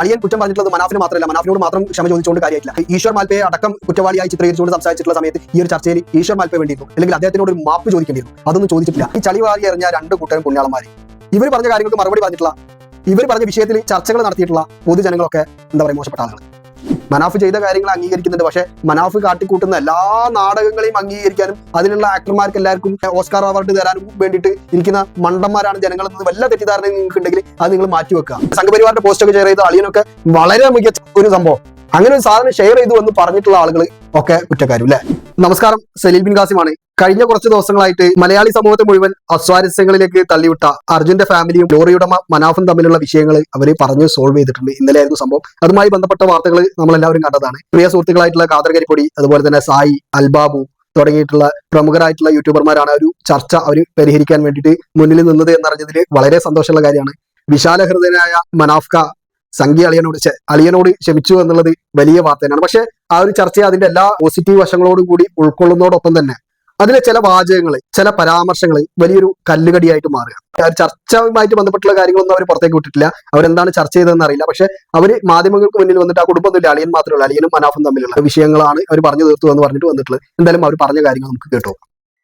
അളിയൻ കുറ്റം പറഞ്ഞിട്ടുള്ളത് മനാഫിന് മാത്രമല്ല മനാഫിനോട് മാത്രം ക്ഷമ ചോദിച്ചുകൊണ്ട് കാര്യമില്ല ഈശ്വർ മാൽപ്പയെ അടക്കം കുറ്റവാളിയായി ചിത്രീകരിച്ചുകൊണ്ട് സംസാരിച്ചിട്ടുള്ള സമയത്ത് ഈ ഒരു ചർച്ചയിൽ ഈശ്വർ മാൽപ്പ വേണ്ടിയിരുന്നു. അല്ലെങ്കിൽ അദ്ദേഹത്തിനോട് ഒരു മാപ്പ് ചോദിക്കേണ്ടിയിരുന്നു. അതൊന്നും ചോദിച്ചിട്ടില്ല. ഈ ചളി വാരി എറിഞ്ഞ രണ്ട് കൂട്ടരും പുണ്യാളന്മാർ ഇവർ പറഞ്ഞ കാര്യങ്ങൾക്ക് മറുപടി പറഞ്ഞിട്ടുള്ള ഇവർ പറഞ്ഞ വിഷയത്തിൽ ചർച്ചകൾ നടത്തിയിട്ടുള്ള പൊതുജനങ്ങളൊക്കെ എന്താ പറയുക മോശപ്പെട്ട ആളുകൾ മനാഫ് ചെയ്ത കാര്യങ്ങൾ അംഗീകരിക്കുന്നുണ്ട്. പക്ഷേ മനാഫ് കാട്ടിക്കൂട്ടുന്ന എല്ലാ നാടകങ്ങളെയും അംഗീകരിക്കാനും അതിനുള്ള ആക്ടർമാർക്ക് എല്ലാവർക്കും ഓസ്കാർ അവാർഡ് തരാനും വേണ്ടിയിട്ട് ഇരിക്കുന്ന മണ്ടന്മാരാണ് ജനങ്ങൾ എന്നത് വല്ല തെറ്റിദ്ധാരണ നിങ്ങൾക്ക് ഉണ്ടെങ്കിൽ അത് നിങ്ങൾ മാറ്റിവെക്കുക. സംഘപരിവാറിന്റെ പോസ്റ്റ് ഒക്കെ ഷെയർ ചെയ്ത അളിയനൊക്കെ വളരെ മികച്ച ഒരു സംഭവം. അങ്ങനെ ഒരു സാധനം ഷെയർ ചെയ്തു എന്ന് പറഞ്ഞിട്ടുള്ള ആളുകൾ ഒക്കെ കുറ്റക്കാരും അല്ലെ നമസ്കാരം സലീൽ ബിൻ ഖാസിമാണ് കഴിഞ്ഞ കുറച്ച് ദിവസങ്ങളായിട്ട് മലയാളി സമൂഹത്തെ മുഴുവൻ അസ്വാരസ്യങ്ങളിലേക്ക് തള്ളിവിട്ട അർജുന്റെ ഫാമിലിയും ലോറിയുടെ മനാഫും തമ്മിലുള്ള വിഷയങ്ങൾ അവർ പറഞ്ഞ് സോൾവ് ചെയ്തിട്ടുണ്ട്. ഇന്നലെ ആയിരുന്നു സംഭവം. അതുമായി ബന്ധപ്പെട്ട വാർത്തകൾ നമ്മൾ എല്ലാവരും കണ്ടതാണ്. പ്രിയ സുഹൃത്തുക്കളായിട്ടുള്ള കാതർകരിപ്പൊടി അതുപോലെ തന്നെ സായി അൽബാബു തുടങ്ങിയിട്ടുള്ള പ്രമുഖരായിട്ടുള്ള യൂട്യൂബർമാരാണ് ഒരു ചർച്ച അവർ പരിഹരിക്കാൻ വേണ്ടിയിട്ട് മുന്നിൽ നിന്നത് എന്നറിഞ്ഞതിൽ വളരെ സന്തോഷമുള്ള കാര്യമാണ്. വിശാലഹൃദയനായ മനാഫ്ക സംഘി അളിയനോട് അളിയനോട് ക്ഷമിച്ചു എന്നുള്ളത് വലിയ വാർത്ത തന്നെയാണ്. പക്ഷെ ആ ഒരു ചർച്ചയെ അതിന്റെ എല്ലാ പോസിറ്റീവ് വശങ്ങളോടും കൂടി ഉൾക്കൊള്ളുന്നതോടൊപ്പം തന്നെ അതിലെ ചില വാചകങ്ങൾ ചില പരാമർശങ്ങൾ വലിയൊരു കല്ലുകടിയായിട്ട് മാറുക. ചർച്ചയുമായിട്ട് ബന്ധപ്പെട്ടുള്ള കാര്യങ്ങളൊന്നും അവർ പുറത്തേക്ക് വിട്ടിട്ടില്ല. അവരെന്താണ് ചർച്ച ചെയ്തതെന്ന് അറിയില്ല. പക്ഷെ അവർ മാധ്യമങ്ങൾക്ക് മുന്നിൽ വന്നിട്ട് ആ കുടുംബത്തിലെ അളിയൻ മാത്രമല്ല അളിയനും മനാഫും തമ്മിലുള്ള വിഷയങ്ങളാണ് അവർ പറഞ്ഞു തീർത്തു എന്ന് പറഞ്ഞിട്ട് വന്നിട്ടുള്ളത്. എന്തായാലും അവർ പറഞ്ഞ കാര്യങ്ങൾ നമുക്ക് കേട്ടോ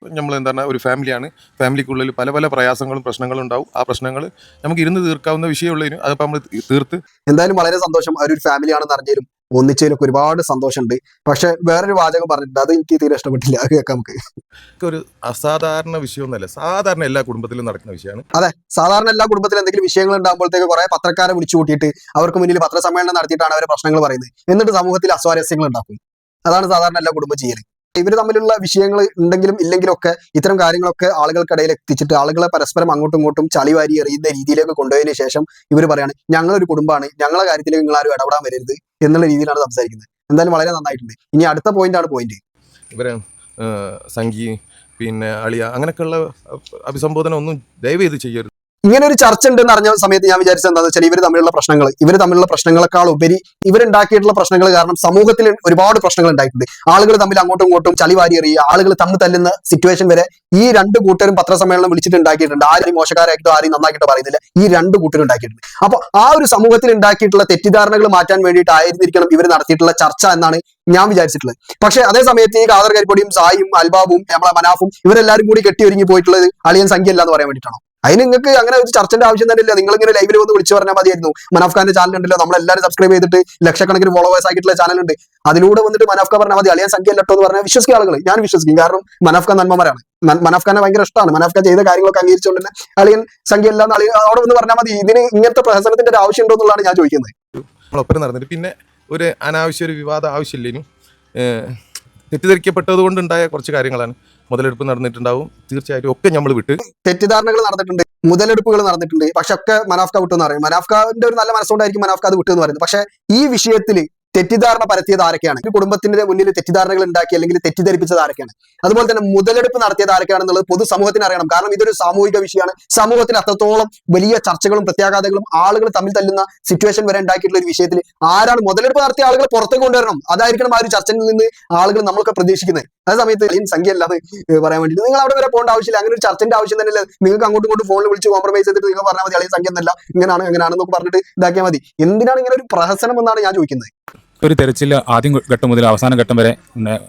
നമ്മൾ എന്താണ് ഒരു ഫാമിലിയാണ്. ഫാമിലിക്കുള്ളിൽ പല പല പ്രയാസങ്ങളും പ്രശ്നങ്ങളും ഉണ്ടാവും. ആ പ്രശ്നങ്ങൾ നമുക്ക് ഇരുന്ന് തീർക്കാവുന്ന വിഷയമുള്ളതിന് അതിപ്പോൾ നമ്മൾ തീർത്ത് എന്തായാലും വളരെ സന്തോഷം. അവരൊരു ഫാമിലി ആണെന്ന് അറിഞ്ഞാലും ഒന്നിച്ചതിലൊക്കെ ഒരുപാട് സന്തോഷമുണ്ട്. പക്ഷെ വേറൊരു വാചകം പറഞ്ഞിട്ടുണ്ട്. അത് എനിക്ക് തീരെ ഇഷ്ടപ്പെട്ടില്ല. അത് കേൾക്കാം നമുക്ക്. ഒരു അസാധാരണ വിഷയമൊന്നുമല്ല. സാധാരണ എല്ലാ കുടുംബത്തിലും നടക്കുന്ന വിഷയമാണ്. അതെ. സാധാരണ എല്ലാ കുടുംബത്തിലും എന്തെങ്കിലും വിഷയങ്ങൾ ഉണ്ടാകുമ്പോഴത്തേക്ക് കുറെ പത്രക്കാരെ വിളിച്ചു കൂട്ടിയിട്ട് അവർക്ക് മുന്നിൽ പത്രസമ്മേളനം നടത്തിയിട്ടാണ് അവരെ പ്രശ്നങ്ങൾ പറയുന്നത്. എന്നിട്ട് സമൂഹത്തിൽ അസ്വാരസ്യങ്ങൾ ഉണ്ടാക്കും. അതാണ് സാധാരണ എല്ലാ കുടുംബം ചെയ്യൽ ഇവർ തമ്മിലുള്ള വിഷയങ്ങൾ ഉണ്ടെങ്കിലും ഇല്ലെങ്കിലും ഒക്കെ ഇത്തരം കാര്യങ്ങളൊക്കെ ആളുകൾക്കിടയിൽ എത്തിച്ചിട്ട് ആളുകളെ പരസ്പരം അങ്ങോട്ടും ഇങ്ങോട്ടും ചളി വാരി എറിയുന്ന രീതിയിലേക്ക് കൊണ്ടുപോയതിനു ശേഷം ഇവർ പറയാണ് ഞങ്ങളൊരു കുടുംബമാണ് ഞങ്ങളെ കാര്യത്തിൽ നിങ്ങൾ ആരും ഇടപെടാൻ വരരുത് എന്നുള്ള രീതിയിലാണ് സംസാരിക്കുന്നത്. എന്തായാലും വളരെ നന്നായിട്ടുണ്ട്. ഇനി അടുത്ത പോയിന്റ് ആണ് പോയിന്റ് ഇവർ സംഗീ പിന്നെ അളിയ അങ്ങനെയൊക്കെയുള്ള അഭിസംബോധന ഒന്നും ദയവ് ചെയ്ത് ചെയ്യരുത്. ഇങ്ങനെ ഒരു ചർച്ച ഉണ്ടെന്ന് അറിഞ്ഞ സമയത്ത് ഞാൻ വിചാരിച്ചത് എന്താണെന്ന് വെച്ചാൽ ഇവർ തമ്മിലുള്ള പ്രശ്നങ്ങൾ ഇവർ തമ്മിലുള്ള പ്രശ്നങ്ങളെക്കാൾ ഉപരി ഇവരുണ്ടാക്കിയിട്ടുള്ള പ്രശ്നങ്ങൾ കാരണം സമൂഹത്തിൽ ഒരുപാട് പ്രശ്നങ്ങൾ ഉണ്ടായിട്ടുണ്ട്. ആളുകൾ തമ്മിൽ അങ്ങോട്ടും ഇങ്ങോട്ടും ചളി വാരി എറിയുക ആളുകൾ തമ്മിൽ തല്ലുന്ന സിറ്റുവേഷൻ വരെ ഈ രണ്ട് കൂട്ടരും പത്രസമ്മേളനം വിളിച്ചിട്ട് ഉണ്ടാക്കിയിട്ടുണ്ട്. ആരും മോശക്കാരായിട്ടോ ആരെയും നന്നാക്കിയിട്ടോ പറയുന്നില്ല. ഈ രണ്ട് കൂട്ടരും ഉണ്ടാക്കിയിട്ടുണ്ട്. അപ്പൊ ആ ഒരു സമൂഹത്തിൽ ഉണ്ടാക്കിയിട്ടുള്ള തെറ്റിദ്ധാരണകൾ മാറ്റാൻ വേണ്ടിയിട്ട് വേണ്ടിയിട്ടായിരുന്നിരിക്കണം ഇവർ നടത്തിയിട്ടുള്ള ചർച്ച എന്നാണ് ഞാൻ വിചാരിച്ചിട്ടുള്ളത്. പക്ഷേ അതേ സമയത്ത് ഈ കാദർ കരിപ്പൊടിയും സായും അൽബാബും നമ്മളെ മനാഫും ഇവരെല്ലാരും കൂടി കെട്ടി ഒരുങ്ങി പോയിട്ടുള്ളത് അളിയൻ സംഖ്യ അല്ല എന്ന് പറയാൻ വേണ്ടിയിട്ടാണോ? അതിന് നിങ്ങൾക്ക് അങ്ങനെ ഒരു ചർച്ചന്റെ ആവശ്യം തന്നെ ഇല്ല. നിങ്ങൾ ഇങ്ങനെ ലൈവിൽ വന്ന് വിളിച്ചു പറഞ്ഞാൽ മതിയായിരുന്നു. മനാഫ് ഖാന്റെ ചാനൽ ഉണ്ടല്ലോ. നമ്മളെല്ലാവരും സബ്സ്ക്രൈബ് ചെയ്തിട്ട് ലക്ഷക്കണക്കിന് ഫോളോവേഴ്സ് ആയിട്ടുള്ള ചാനൽ ഉണ്ട്. അതിലൂടെ വന്നിട്ട് മനാഫ് പറഞ്ഞാൽ മതി. അളിയാൻ സംഖ്യ അല്ലട്ടോ എന്ന് പറഞ്ഞാൽ വിശ്വസിക്കുക ആളുകൾ ഞാൻ വിശ്വസിക്കും. കാരണം മനാഫ് നന്മമാരാണ്. മനാഫ് ഭയങ്കര ഇഷ്ടമാണ്. മനാഫ് ചെയ്ത കാര്യങ്ങളൊക്കെ അംഗീകരിച്ചുകൊണ്ട് തന്നെ അളിയൻ സംഖ്യ അല്ല എന്ന് അളിയൻ അവിടെ വന്ന് പറഞ്ഞാൽ മതി. ഇതിന് ഇങ്ങനത്തെ പ്രഹസനത്തിന്റെ ഒരു ആവശ്യം ഉണ്ടോ എന്നുള്ളതാണ് ഞാൻ ചോദിക്കുന്നത്. പിന്നെ ഒരു അനാവശ്യ ഒരു വിവാദം ആവശ്യമില്ലേനും തെറ്റിദ്ധരിക്കപ്പെട്ടത് കൊണ്ടുണ്ടായ കുറച്ച് കാര്യങ്ങളാണ്. മുതലെടുപ്പ് നടന്നിട്ടുണ്ടാവും. തീർച്ചയായിട്ടും ഒക്കെ നമ്മൾ വിട്ട്. തെറ്റിദ്ധാരണകൾ നടന്നിട്ടുണ്ട്. മുതലെടുപ്പുകൾ നടന്നിട്ടുണ്ട്. പക്ഷെ ഒക്കെ മനാഫ്ക വിട്ടു എന്ന് പറയും. മനാഫ്കാന്റെ ഒരു നല്ല മനസ്സുകൊണ്ടായിരിക്കും മനാഫ്ക അത് വിട്ടു എന്ന് പറയുന്നത്. പക്ഷെ ഈ വിഷയത്തിൽ തെറ്റിദ്ധാരണ പരത്തിയത് ആരൊക്കെയാണ്? ഒരു കുടുംബത്തിന്റെ മുന്നിൽ തെറ്റിദ്ധാരണകൾ ഉണ്ടാക്കി അല്ലെങ്കിൽ തെറ്റിദ്ധരിപ്പിച്ചത് ആരൊക്കെയാണ്? അതുപോലെ തന്നെ മുതലെടുപ്പ് നടത്തിയത് ആരൊക്കെയാണെന്നുള്ളത് പൊതുസമൂഹത്തിന് അറിയണം. കാരണം ഇതൊരു സാമൂഹിക വിഷയമാണ്. സമൂഹത്തിന് അത്രത്തോളം വലിയ ചർച്ചകളും പ്രത്യാഘാതങ്ങളും ആളുകൾ തമ്മിൽ തല്ലുന്ന സിറ്റുവേഷൻ വരെ ഉണ്ടാക്കിയിട്ടുള്ള ഒരു വിഷയത്തിൽ ആരാണ് മുതലെടുപ്പ് നടത്തിയ ആളുകൾ പുറത്തേക്ക് കൊണ്ടുവരണം? അതായിരിക്കണം ആ ഒരു ചർച്ചയിൽ നിന്ന് ആളുകൾ നമ്മളൊക്കെ പ്രതീക്ഷിക്കുന്നത്. അതേ സമയത്ത് ഈ സംഖ്യ അല്ലാതെ പറയാൻ വേണ്ടി നിങ്ങൾ അവിടെ വരെ പോകേണ്ട ആവശ്യമില്ല. അങ്ങനെ ഒരു ചർച്ചന്റെ ആവശ്യം തന്നെ ഇല്ല. നിങ്ങൾക്ക് അങ്ങോട്ടും ഇങ്ങോട്ടും ഫോണിൽ വിളിച്ച് കോംപ്രമൈസ് ചെയ്തിട്ട് നിങ്ങൾ പറഞ്ഞാൽ മതി അല്ലെങ്കിൽ സംഖ്യ എന്നല്ല ഇങ്ങനെയാണ് അങ്ങനെയാണെന്നൊക്കെ പറഞ്ഞിട്ട് ഇതാക്കിയാൽ മതി. എന്തിനാണ് ഇങ്ങനെ ഒരു പ്രഹസനം എന്നാണ് ഞാൻ ചോദിക്കുന്നത്? ഒരു തെരച്ചിൽ ആദ്യം ഘട്ടം മുതൽ അവസാന ഘട്ടം വരെ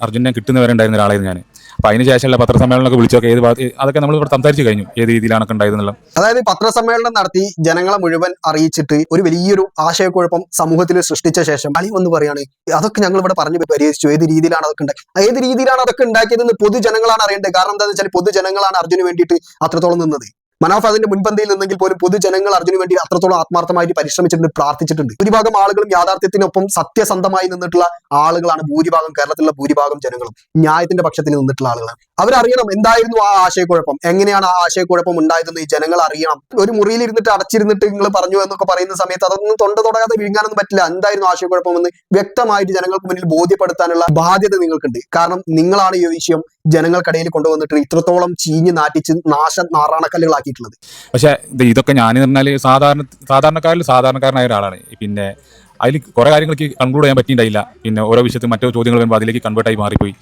അർജുനെ കിട്ടുന്നവരെ ഉണ്ടായിരുന്ന ഒരാളായിരുന്നു ഞാൻ അപ്പൊ അതിന് ശേഷമുള്ള പത്രസമ്മേളനമൊക്കെ വിളിച്ചൊക്കെ ഏത് അതൊക്കെ നമ്മൾ ഇവിടെ സംസാരിച്ചു കഴിഞ്ഞു ഏത് രീതിയിലാണ് ഒക്കെ ഉണ്ടായതെന്നുള്ള അതായത് പത്രസമ്മേളനം നടത്തി ജനങ്ങളെ മുഴുവൻ അറിയിച്ചിട്ട് ഒരു വലിയൊരു ആശയക്കുഴപ്പം സമൂഹത്തിൽ സൃഷ്ടിച്ച ശേഷം അളി വന്ന് പറയാണ് അതൊക്കെ ഞങ്ങൾ ഇവിടെ പറഞ്ഞു പരിഹരിച്ചു. ഏത് രീതിയിലാണ് അതൊക്കെ ഉണ്ടാക്കി? ഏത് രീതിയിലാണ് അതൊക്കെ ഉണ്ടാക്കിയതെന്ന് പൊതുജനങ്ങളാണ് അറിയേണ്ടത്. കാരണം എന്താണെന്ന് വെച്ചാൽ പൊതുജനങ്ങളാണ് അർജുന് വേണ്ടിയിട്ട് അത്രത്തോളം നിന്നത്. മനാഫ് അതിന്റെ മുൻപന്തിയിൽ നിന്നെങ്കിൽ പോലും പൊതുജനങ്ങൾ അർജുന് വേണ്ടി അത്രത്തോളം ആത്മാർത്ഥമായിട്ട് പരിശ്രമിച്ചിട്ടുണ്ട് പ്രാർത്ഥിച്ചിട്ടുണ്ട്. ഭൂരിഭാഗം ആളുകളും യാഥാർത്ഥ്യത്തിനൊപ്പം സത്യസന്ധമായി നിന്നിട്ടുള്ള ആളുകളാണ് ഭൂരിഭാഗം കേരളത്തിലുള്ള ഭൂരിഭാഗം ജനങ്ങളും ന്യായത്തിന്റെ പക്ഷത്തിൽ നിന്നിട്ടുള്ള ആളുകളാണ്. അവരറിയണം എന്തായിരുന്നു ആ ആശയക്കുഴപ്പം എങ്ങനെയാണ് ആ ആശയക്കുഴപ്പം ഉണ്ടായതെന്ന് ഈ ജനങ്ങൾ അറിയണം. ഒരു മുറിയിൽ ഇരുന്നിട്ട് അടച്ചിരുന്നിട്ട് നിങ്ങൾ പറഞ്ഞു എന്നൊക്കെ പറയുന്ന സമയത്ത് അതൊന്നും തൊണ്ട തുടങ്ങാതെ വിഴുങ്ങാനൊന്നും പറ്റില്ല. എന്തായിരുന്നു ആശയക്കുഴപ്പം എന്ന് വ്യക്തമായിട്ട് ജനങ്ങൾക്ക് മുന്നിൽ ബോധ്യപ്പെടുത്താനുള്ള ബാധ്യത നിങ്ങൾക്കുണ്ട്. കാരണം നിങ്ങളാണ് ഈ വിഷയം ജനങ്ങൾക്കിടയിൽ കൊണ്ടുവന്നിട്ട് ഇത്രത്തോളം ചീഞ്ഞ് നാട്ടിച്ച് നാശ നാറാണക്കല്ലുകളാക്കിയിട്ടുള്ളത്. പക്ഷേ ഇതൊക്കെ ഞാൻ പറഞ്ഞാൽ സാധാരണ സാധാരണക്കാരിൽ സാധാരണക്കാരനായ ഒരാളാണ്. പിന്നെ അതിൽ കുറേ കാര്യങ്ങൾക്ക് കൺക്ലൂഡ് ചെയ്യാൻ പറ്റിയിട്ടുണ്ടായില്ല. പിന്നെ ഓരോ വിഷയത്തിൽ മറ്റോ ചോദ്യങ്ങൾ വരുമ്പോൾ അതിലേക്ക് കൺവേർട്ടായി മാറിപ്പോയി.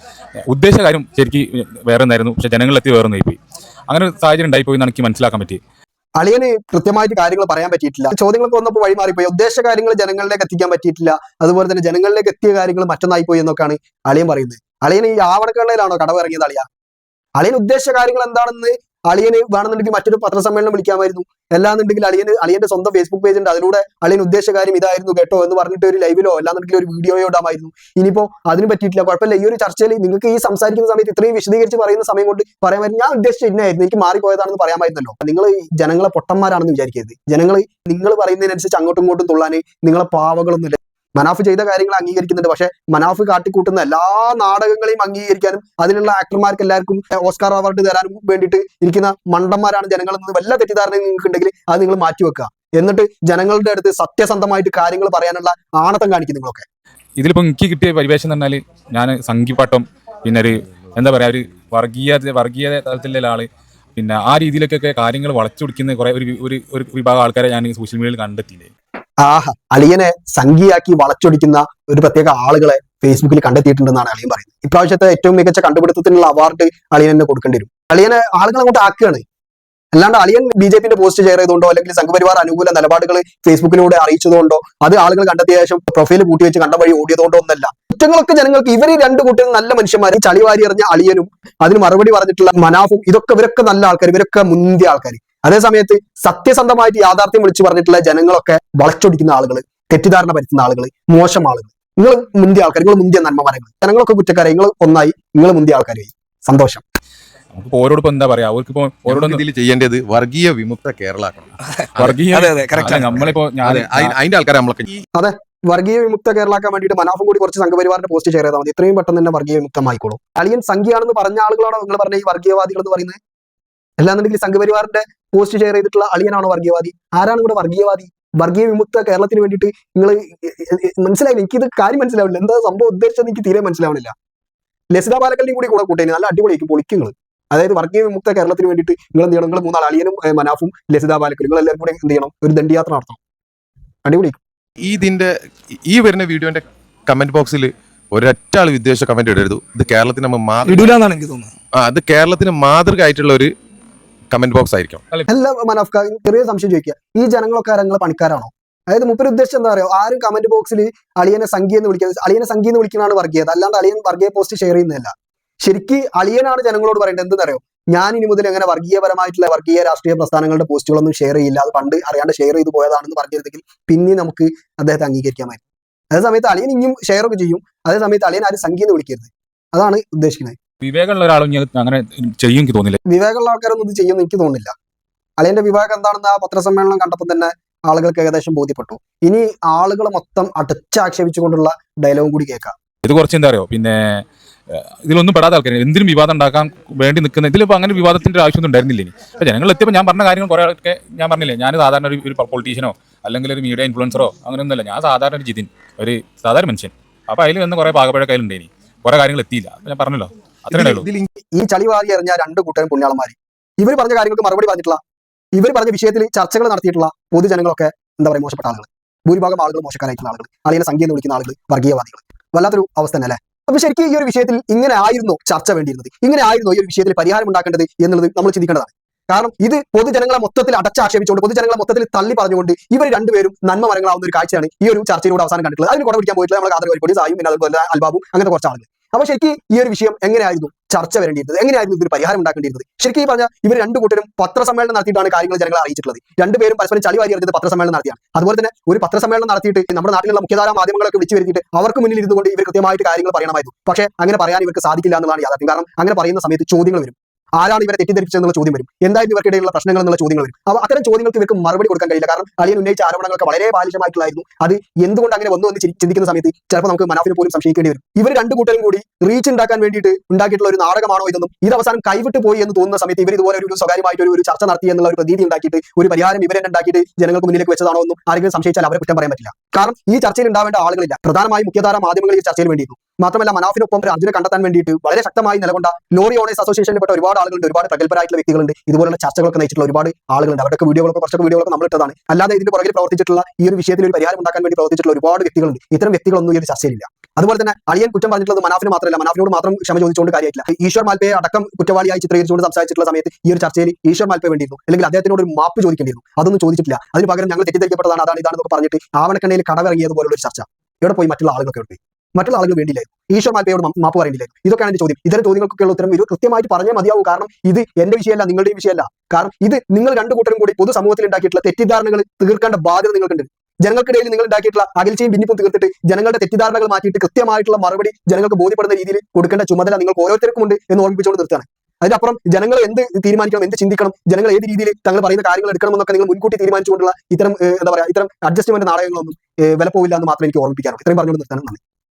ഉദ്ദേശ കാര്യം ശരിക്കും വേറെ ഒന്നായിരുന്നു. പക്ഷേ ജനങ്ങളിലെത്തി വേറെ ഒന്നായി പോയി അങ്ങനെ ഒരു സാഹചര്യം ഉണ്ടായിപ്പോയി എന്ന് എനിക്ക് മനസ്സിലാക്കാൻ പറ്റി അളിയന് കൃത്യമായിട്ട് കാര്യങ്ങൾ പറയാൻ പറ്റിയിട്ടില്ല. ചോദ്യങ്ങൾക്ക് വന്നപ്പോൾ വഴി മാറിപ്പോയി. ഉദ്ദേശ കാര്യങ്ങൾ ജനങ്ങളിലേക്ക് എത്തിക്കാൻ പറ്റിയിട്ടില്ല. അതുപോലെ തന്നെ ജനങ്ങളിലേക്ക് എത്തിയ കാര്യങ്ങൾ മറ്റൊന്നായി പോയി എന്നൊക്കെയാണ് അളിയൻ പറയുന്നത്. അളിയൻ ഈ ആവണക്കണ്ണയിലാണോ കടവ് ഇറങ്ങിയത് അളിയ? അളിയൻ ഉദ്ദേശ കാര്യങ്ങൾ എന്താണെന്ന് അളിയന് വേണമെന്നുണ്ടെങ്കിൽ മറ്റൊരു പത്രസമ്മേളനം വിളിക്കാമായിരുന്നു. അല്ലാന്നുണ്ടെങ്കിൽ അളിയന് അളിയന്റെ സ്വന്തം ഫേസ്ബുക്ക് പേജ് ഉണ്ട്. അതിലൂടെ അളിയൻ ഉദ്ദേശ കാര്യം ഇതായിരുന്നു കേട്ടോ എന്ന് പറഞ്ഞിട്ട് ഒരു ലൈവിലോ അല്ലാന്നുണ്ടെങ്കിൽ ഒരു വീഡിയോയോ ഇടാമായിരുന്നു. ഇനിയിപ്പോ അതിന് പറ്റിയിട്ടില്ല. കുഴപ്പമില്ല. ഈ ഒരു ചർച്ചയിൽ നിങ്ങൾക്ക് ഈ സംസാരിക്കുന്ന സമയത്ത് ഇത്രയും വിശദീകരിച്ച് പറയുന്ന സമയം കൊണ്ട് പറയാൻ പറയാമായിരുന്നു ഞാൻ ഉദ്ദേശിച്ച ഇന്നായിരുന്നു എനിക്ക് മാറിപ്പോയതാണെന്ന് പറയാമായിരുന്നല്ലോ. നിങ്ങൾ ജനങ്ങളെ പൊട്ടന്മാരാണെന്ന് വിചാരിക്കരുത്. ജനങ്ങൾ നിങ്ങൾ പറയുന്നതിനനുസരിച്ച് അങ്ങോട്ടും ഇങ്ങോട്ടും തുള്ളാൻ നിങ്ങളെ പാവകളൊന്നുമില്ല മനാഫ് ചെയ്ത കാര്യങ്ങൾ അംഗീകരിക്കുന്നുണ്ട്. പക്ഷെ മനാഫ് കാട്ടിക്കൂട്ടുന്ന എല്ലാ നാടകങ്ങളെയും അംഗീകരിക്കാനും അതിലുള്ള ആക്ടർമാർക്ക് എല്ലാവർക്കും ഓസ്കാർ അവാർഡ് തരാനും വേണ്ടിയിട്ട് ഇരിക്കുന്ന മണ്ടന്മാരാണ് ജനങ്ങൾ എന്ന് വല്ല തെറ്റിദ്ധാരണയും നിങ്ങൾക്ക് ഉണ്ടെങ്കിൽ അത് നിങ്ങൾ മാറ്റിവെക്കുക എന്നിട്ട് ജനങ്ങളുടെ അടുത്ത് സത്യസന്ധമായിട്ട് കാര്യങ്ങൾ പറയാനുള്ള ആണത്തം കാണിക്കും നിങ്ങളൊക്കെ. ഇതിലിപ്പോൾ എനിക്ക് കിട്ടിയ പരിവേഷം എന്ന് പറഞ്ഞാൽ ഞാൻ സംഘിപ്പാട്ടം പിന്നെ ഒരു എന്താ പറയുക ഒരു വർഗീയ വർഗീയ തലത്തിലുള്ള ആൾ പിന്നെ ആ രീതിയിലൊക്കെ കാര്യങ്ങൾ വളച്ചൊടിക്കുന്ന കുറെ ഒരു ഒരു ഒരു വിഭാഗം ആൾക്കാരെ ഞാൻ സോഷ്യൽ മീഡിയയിൽ കണ്ടെത്തിയില്ലേ. ആഹ അളിയനെ സംഖ്യയാക്കി വളച്ചൊടിക്കുന്ന ഒരു പ്രത്യേക ആളുകളെ ഫേസ്ബുക്കിൽ കണ്ടെത്തിയിട്ടുണ്ടെന്നാണ് അളിയൻ പറയുന്നത്. ഇപ്രാവശ്യത്തെ ഏറ്റവും മികച്ച കണ്ടുപിടുത്തത്തിനുള്ള അവാർഡ് അളിയൻ തന്നെ കൊടുക്കേണ്ടി വരും. അളിയനെ ആളുകൾ അങ്ങോട്ട് ആക്കുകയാണ്. അല്ലാണ്ട് അളിയൻ ബി ജെ പിന്റെ പോസ്റ്റ് ഷെയർ ചെയ്തുകൊണ്ടോ അല്ലെങ്കിൽ സംഘപരിവാർ അനുകൂല നിലപാടുകൾ ഫേസ്ബുക്കിലൂടെ അറിയിച്ചതുകൊണ്ടോ അത് ആളുകൾ കണ്ടെത്തിയ ശേഷം പ്രൊഫൈൽ കൂട്ടി വെച്ച് കണ്ട വഴി ഓടിയതുകൊണ്ടോ ഒന്നല്ല. കുറ്റങ്ങളൊക്കെ ജനങ്ങൾക്ക് ഇവർ രണ്ട് കൂട്ടരും നല്ല മനുഷ്യന്മാർ ചളിവാരി എറിഞ്ഞ അളിയനും അതിന് മറുപടി പറഞ്ഞിട്ടുള്ള മനാഫും ഇതൊക്കെ ഇവരൊക്കെ നല്ല ആൾക്കാർ ഇവരൊക്കെ മുന്തിയ ആൾക്കാർ അതേ സമയത്ത് സത്യസന്ധമായിട്ട് യാഥാർത്ഥ്യം വിളിച്ചു പറഞ്ഞിട്ടുള്ള ജനങ്ങളൊക്കെ വളച്ചൊടിക്കുന്ന ആളുകൾ തെറ്റിദ്ധാരണ പരത്തുന്ന ആളുകൾ മോശം ആളുകൾ നിങ്ങൾ മുന്തിയ ആൾക്കാർ നിങ്ങൾ മുന്തിയ നന്മമാരങ്ങൾ ജനങ്ങളൊക്കെ കുറ്റക്കാരെ നിങ്ങൾ ഒന്നായി. നിങ്ങൾ മുന്തിയ ആൾക്കാരായി. സന്തോഷം. നമുക്ക് ഓരോടിപ്പോ എന്താ പറയാ? അവർക്കിപ്പോ ഓരോടൊന്നും ഇതിൽ ചെയ്യേണ്ടത് വർഗീയ വിമുക്ത കേരള ആക്കണം വർഗീയ നമ്മളിപ്പോ അതിന്റെ ആൾക്കാരെ നമ്മളൊക്കെ. അതെ വർഗീയ വിമുക്ത കേരളാക്കാൻ വേണ്ടിയിട്ട് മനാഫും കൂടി കുറച്ച് സംഘപരിവാറിന്റെ പോസ്റ്റ് ഷെയർ ചെയ്താൽ മതി. ഇത്രയും പെട്ടെന്ന് തന്നെ വർഗീയ വിമുക്തമായിക്കോളൂ. അളിയൻ സംഖ്യയാണെന്ന് പറഞ്ഞ ആളുകളാണോ നിങ്ങൾ പറഞ്ഞ ഈ വർഗീയവാദികൾ എന്ന് പറയുന്നത്? അല്ലാന്നുണ്ടെങ്കിൽ സംഘപരിവാറിന്റെ പോസ്റ്റ് ഷെയർ ചെയ്തിട്ടുള്ള അളിയനാണോ വർഗീയവാദി? ആരാണ് ഇവിടെ വർഗീയവാദി? വർഗീയ വിമുക്ത കേരളത്തിന് വേണ്ടിയിട്ട് നിങ്ങൾ മനസ്സിലായില്ല? എനിക്കിത് കാര്യം മനസ്സിലാവില്ല. എന്താ സംഭവം ഉദ്ദേശിച്ചത് എനിക്ക് തീരെ മനസ്സിലാവണില്ല. ലസിത ബാലക്കലിനെയും കൂടി കൂടെ കൂട്ടേനി നല്ല അടിപൊളിയായിരിക്കും പൊളിക്കുങ്ങൾ അതായത് വർഗീയ വിമുക്ത കേരളത്തിന് വേണ്ടിയിട്ട് നിങ്ങൾ എന്ത് ചെയ്യണം? നിങ്ങൾ മൂന്നാൾ അളിയനും മനാഫും ലസിത ബാലക്കലും നിങ്ങൾ എല്ലാവരും കൂടി എന്ത് ചെയ്യണം? ഒരു ദണ്ഡിയാത്ര നടത്തണം. അടിപൊളി. ഈ ഇതിന്റെ ഈ വരുന്ന വീഡിയോന്റെ കമന്റ് ബോക്സിൽ ഒരൊറ്റ ആൾ വിദ്വേഷ കമന്റ് ഇടരുത്. ഇത് കേരളത്തിന് നമ്മൾ മാതൃ ഇടൂല എന്നാണ് ആ അത് കേരളത്തിന് മാതൃക ആയിട്ടുള്ള ഒരു കമന്റ് ബോക്സ് ആയിരിക്കും. അല്ല മനോഫ് ചെറിയ സംശയം ചോദിക്കുക ഈ ജനങ്ങളൊക്കെ ആരങ്ങളെ പണിക്കാരാണോ? അതായത് മുപ്പര് ഉദ്ദേശം എന്താ പറയുക ആരും കമന്റ് ബോക്സിൽ അളിയനെ സംഖ്യ എന്ന് വിളിക്കുന്നത് അളിയനെ സംഖ്യ എന്ന് വിളിക്കുന്നതാണ് വർഗീയത അല്ലാണ്ട് അളിയൻ വർഗീയ പോസ്റ്റ് ഷെയർ ചെയ്യുന്നില്ല ശരിക്ക് അളിയനാണ് ജനങ്ങളോട് പറയേണ്ടത്. എന്തെന്നറിയോ? ഞാൻ ഇനി മുതൽ അങ്ങനെ വർഗീയപരമായിട്ടുള്ള വർഗീയ രാഷ്ട്രീയ പ്രസ്ഥാനങ്ങളുടെ പോസ്റ്റുകളൊന്നും ഷെയർ ചെയ്യില്ല. അത് പണ്ട് അറിയാണ്ട് ഷെയർ ചെയ്ത് പോയതാണെന്ന് പറഞ്ഞിരുന്നെങ്കിൽ പിന്നെ നമുക്ക് അദ്ദേഹത്തെ അംഗീകരിക്കാമായിരുന്നു. അതേ സമയത്ത് അളിയൻ ഇനിയും ഷെയർ ഒക്കെ ചെയ്യും. അതേ സമയത്ത് അളിയൻ ആരും സംഖ്യ എന്ന് വിളിക്കരുത്. അതാണ് ഉദ്ദേശിക്കുന്നത് വിവേകമുള്ള ഒരാളും ഇനി അങ്ങനെ ചെയ്യും എനിക്ക് തോന്നില്ല. വിവേകമുള്ള ആൾക്കാരൊന്നും ഇത് ചെയ്യുമെന്ന് എനിക്ക് തോന്നുന്നില്ല അളിയന്റെ വിവേകം എന്താണെന്ന് ആ പത്രസമ്മേളനം കണ്ടപ്പോൾ തന്നെ ആളുകൾക്ക് ഏകദേശം ബോധ്യപ്പെട്ടു. ഇനി ആളുകൾ മൊത്തം അടച്ചാക്ഷേപിച്ചുകൊണ്ടുള്ള ഡയലോഗും കൂടി കേൾക്കാം. ഇത് കുറച്ച് എന്താ അറിയോ? പിന്നെ ഇതിലൊന്നും പെടാത്ത ആൾക്കാർ എന്തിനും വിവാദം ഉണ്ടാക്കാൻ വേണ്ടി നിൽക്കുന്ന ഇതിലിപ്പോൾ അങ്ങനെ വിവാദത്തിന്റെ ആവശ്യമൊന്നും ഉണ്ടായിരുന്നില്ല ഇനി? അപ്പോൾ ജനങ്ങൾ എത്തിയപ്പോൾ ഞാൻ പറഞ്ഞ കാര്യങ്ങൾ കുറേ ഒക്കെ ഞാൻ പറഞ്ഞില്ലേ? ഞാൻ സാധാരണ ഒരു ഒരു പൊളിറ്റീഷ്യനോ അല്ലെങ്കിൽ ഒരു മീഡിയ ഇൻഫ്ലുവൻസറോ അങ്ങനെയൊന്നുമല്ല. ഞാൻ സാധാരണ ഒരു ജിതിൻ ഒരു സാധാരണ മനുഷ്യൻ. അപ്പോൾ അതിൽ നിന്ന് കുറേ പാകപ്പഴ കയ്യിലുണ്ടേനി കുറേ കാര്യങ്ങൾ എത്തിയില്ല. അപ്പോൾ ഞാൻ പറഞ്ഞല്ലോ. ഇതിൽ ഈ ചളിവാരി എറിഞ്ഞ രണ്ട് കൂട്ടരും പുണ്യാളന്മാര്. ഇവർ പറഞ്ഞ കാര്യങ്ങൾക്ക് മറുപടി പറഞ്ഞിട്ടുള്ള ഇവർ പറഞ്ഞ വിഷയത്തിൽ ചർച്ചകൾ നടത്തിയിട്ടുള്ള പൊതുജനങ്ങളൊക്കെ എന്താ പറയുക മോശപ്പെട്ട ആളുകൾ ഭൂരിഭാഗം ആളുകൾ മോശക്കാരായിട്ടുള്ള ആളുകൾ അല്ലെങ്കിൽ സംഖ്യ എന്ന് വിളിക്കുന്ന ആളുകൾ വർഗീയവാദികൾ വല്ലാത്തൊരു അവസ്ഥ തന്നെ അല്ലേ? അപ്പൊ ശരിക്കും ഈ ഒരു വിഷയത്തിൽ ഇങ്ങനെ ആയിരുന്നു ചർച്ച വേണ്ടിയിരുന്നത്. ഇങ്ങനെ ആയിരുന്നു ഈ ഒരു വിഷയത്തിൽ പരിഹാരം ഉണ്ടാക്കേണ്ടത് എന്നുള്ളത് നമ്മൾ ചിന്തിക്കേണ്ടതാണ്. കാരണം ഇത് പൊതുജനങ്ങളെ മൊത്തത്തിൽ അടച്ചാക്ഷേപിച്ചുകൊണ്ട് പൊതുജനങ്ങളെ മൊത്തത്തിൽ തള്ളി പറഞ്ഞുകൊണ്ട് ഇവർ രണ്ടുപേരും നന്മ മരങ്ങളാവുന്ന ഒരു കാഴ്ചയാണ് ഈ ഒരു ചർച്ചയിലൂടെ അവസാനം കണ്ടിട്ടുള്ളത്. അതിന് കുട പിടിക്കാൻ പോയിട്ടുള്ള നമ്മൾ ആദരവ് കോഴിക്കോട് സായും പിന്നെ അതുപോലെ അൽബാബും അങ്ങനത്തെ കുറച്ച് ആളുകൾ അപ്പൊ ശരിക്കും ഈ ഒരു വിഷയം എങ്ങനെയായിരുന്നു ചർച്ച വരേണ്ടിയിരുന്നത്? എങ്ങനെയായിരുന്നു ഇതിന് പരിഹാരം ഉണ്ടാക്കേണ്ടിയിരുന്നത്? ശരിക്കും ഈ പറഞ്ഞ ഇവർ രണ്ടു കൂട്ടരും പത്രസമ്മേളനം നടത്തിയിട്ടാണ് കാര്യങ്ങൾ ജനങ്ങളെ അറിയിച്ചിട്ടുള്ളത്. രണ്ടുപേരും പരസ്പരം ചളി വാരി അറിഞ്ഞത് പത്രസമ്മേളനം നടത്തിയാണ്. അതുപോലെ തന്നെ ഒരു പത്രസമ്മേളനം നടത്തിയിട്ട് നമ്മുടെ നാട്ടിലുള്ള മുഖ്യധാര മാധ്യമങ്ങളൊക്കെ വിളിച്ചു വരുത്തിയിട്ട് അവർക്ക് മുന്നിൽ ഇരുന്നുകൊണ്ട് ഇവർ കൃത്യമായിട്ട് കാര്യങ്ങൾ പറയണമായിരുന്നു. പക്ഷേ അങ്ങനെ പറയാൻ ഇവർക്ക് സാധിക്കില്ല എന്നുള്ളതാണ് യാഥാർത്ഥ്യം. കാരണം അങ്ങനെ പറയുന്ന സമയത്ത് ചോദ്യങ്ങൾ വരും. ആരാണ് ഇവരെ തെറ്റിദ്ധരിച്ചതെന്നുള്ള ചോദ്യം വരും. എന്തായിരുന്നു ഇവർക്കിടയിലുള്ള പ്രശ്നങ്ങൾ എന്നുള്ള ചോദ്യങ്ങൾ വരും. അപ്പോൾ അത്തരം ചോദ്യങ്ങൾക്ക് ഇവർക്ക് മറുപടി കൊടുക്കാൻ കഴിയില്ല. കാരണം അളിയൻ ഉന്നയിച്ച ആരോപണങ്ങളൊക്കെ വളരെ ബാലിശമായിട്ടുള്ളായിരുന്നു അത് എന്തുകൊണ്ട് അങ്ങനെ വന്നു എന്ന് ചിന്തിക്കുന്ന സമയത്ത് ചിലപ്പോൾ നമുക്ക് മനാഫിനെ പോലും സംശയിക്കേണ്ടി വരും. ഇവർ രണ്ടു കൂട്ടരും കൂടി റീച്ച് ഉണ്ടാക്കാൻ വേണ്ടിയിട്ട് ഉണ്ടാക്കിയിട്ടുള്ള ഒരു നാടകമാണോ ഇതൊന്നും ഇത് അവസാനം കൈവിട്ട് പോയി എന്ന് തോന്നുന്ന സമയത്ത് ഇവർ ഇതുപോലെ ഒരു സ്വകാര്യമായിട്ട് ഒരു ചർച്ച നടത്തി എന്നുള്ള ഒരു പ്രതീതി ഉണ്ടാക്കിയിട്ട് ഒരു പരിഹാരം ഇവരെ ഉണ്ടാക്കിയിട്ട് ജനങ്ങൾക്ക് മുന്നിലേക്ക് വെച്ചതാണോ എന്നും ആരെങ്കിലും സംശയിച്ചാൽ അവരെ കുറ്റം പറയാൻ പറ്റില്ല. കാരണം ഈ ചർച്ചയിൽ ഉണ്ടാവേണ്ട ആളുകളില്ല. പ്രധാനമായും മുഖ്യധാര മാധ്യമങ്ങൾ ഈ ചർച്ചയിൽ വേണ്ടിയിരുന്നു. മാത്രമല്ല മനാഫിനൊപ്പം അർജുനെ കണ്ടെത്താൻ വേണ്ടിയിട്ട് വളരെ ശക്തമായി നിലകൊണ്ട ലോറി ഓണേഴ്സ് അസോസിയേഷനിൽപ്പെട്ട ഒരുപാട് ആളുകളുണ്ട്. ഒരുപാട് പ്രഗത്ഭരായിട്ടുള്ള വ്യക്തികളുണ്ട്. ഇതുപോലുള്ള ചർച്ചകളൊക്കെ നയിച്ചിട്ടുള്ള ഒരുപാട് ആളുകളുണ്ട്. അവരുടെ വീഡിയോകളൊക്കെ കുറച്ചൊക്കെ വീഡിയോകളൊക്കെ നമ്മൾ ഇട്ടതാണ്. അല്ലാതെ ഇതിന്റെ പുറകിൽ പ്രവർത്തിച്ചിട്ടുള്ള ഈ ഒരു വിഷയത്തിൽ ഒരു പരിഹാരം ഉണ്ടാക്കാൻ വേണ്ടി പ്രവർത്തിച്ചിട്ടുള്ള ഒരുപാട് വ്യക്തികളുണ്ട്. ഇത്തരം വ്യക്തികളൊന്നും ഈ ഒരു ചർച്ചയിലില്ല അതുപോലെ തന്നെ അളിയൻ കുറ്റം പറഞ്ഞിട്ടുള്ളത് മനാഫിന് മാത്രമല്ല മനാഫിനോട് മാത്രം ക്ഷമ ചോദിച്ചുകൊണ്ട് കാര്യമായിട്ടില്ല. ഈശ്വർ മാൽപ്പയെ അടക്കം കുറ്റവാളിയായി ചിത്രീകരിച്ചുകൊണ്ട് സംസാരിച്ചിട്ടുള്ള സമയത്ത് ഈ ഒരു ചർച്ചയിൽ ഈശ്വർ മാൽപ്പ വേണ്ടിയിരുന്നു. അല്ലെങ്കിൽ അദ്ദേഹത്തിനോട് ഒരു മാപ്പ് ചോദിക്കേണ്ടിയിരുന്നു. അതൊന്നും ചോദിച്ചിട്ടില്ല. അതിന് പകരം ഞങ്ങൾ തെറ്റിദ്ധരിക്കപ്പെട്ടതാണ് അതാണ് ഇതാണെന്നൊക്കെ പറഞ്ഞിട്ട് ആവണക്കണ്ണയിൽ കടവിറങ്ങിയതുപോലുള്ള ഒരു ചർച്ച. ഇവിടെ പോയി മറ്റുള്ള ആളുകളൊക്കെ ഉണ്ട്? മറ്റുള്ള ആളുകൾ വേണ്ടിയില്ലായിരുന്നു. ഈശ്വർ മാൽപ്പയോട് മാപ്പ് പറയേണ്ടില്ലായിരുന്നു ഇതൊക്കെയാണ് എന്റെ ചോദ്യം. ഇത്തരം ചോദ്യങ്ങൾക്കൊക്കെയുള്ള ഉത്തരം ഇത് കൃത്യമായിട്ട് പറഞ്ഞേ മതിയാവും. കാരണം ഇത് എന്റെ വിഷയമല്ല നിങ്ങളുടെയും വിഷയമല്ല. കാരണം ഇത് നിങ്ങൾ രണ്ടു കൂട്ടരും കൂടി പൊതു സമൂഹത്തിൽ ഉണ്ടാക്കിയിട്ടുള്ള തെറ്റിദ്ധാരണകൾ തീർക്കേണ്ട ബാധ്യത നിങ്ങൾക്കുണ്ട്. ജനങ്ങൾക്കിടയിൽ നിങ്ങൾ ഉണ്ടാക്കിയിട്ടുള്ള അകൽച്ചയും ഭിന്നിപ്പും തീർത്തിട്ട് ജനങ്ങളുടെ തെറ്റിദ്ധാരണകൾ മാറ്റിയിട്ട് കൃത്യമായിട്ടുള്ള മറുപടി ജനങ്ങൾക്ക് ബോധ്യപ്പെടുന്ന രീതിയിൽ കൊടുക്കേണ്ട ചുമതല നിങ്ങൾക്ക് ഓരോരുത്തർക്കും ഉണ്ട് എന്ന് ഓർമ്മിപ്പിച്ചുകൊണ്ട് നിർത്തുകയാണ്. അതിനപ്പുറം ജനങ്ങൾ എന്ത് തീരുമാനിക്കണം എന്ത് ചിന്തിക്കണം ജനങ്ങൾ ഏത് രീതിയിൽ തങ്ങൾ പറയുന്ന കാര്യങ്ങൾ എടുക്കണമെന്നൊക്കെ നിങ്ങൾ മുൻകൂട്ടി തീരുമാനിച്ചുകൊണ്ടുള്ള ഇത്തരം എന്താ പറയുക ഇത്തരം അഡ്ജസ്റ്റ്മെന്റ് നാടകങ്ങളൊന്നും വിലപ്പോവില്ല വില പോവില്ല എന്ന് മാത്രമേ എനിക്ക് ഓർമ്മിപ്പിക്കാറുള്ളൂ ഇത്രയും പറഞ്ഞുകൊണ്ട് നിർത്താനും നന്ദി.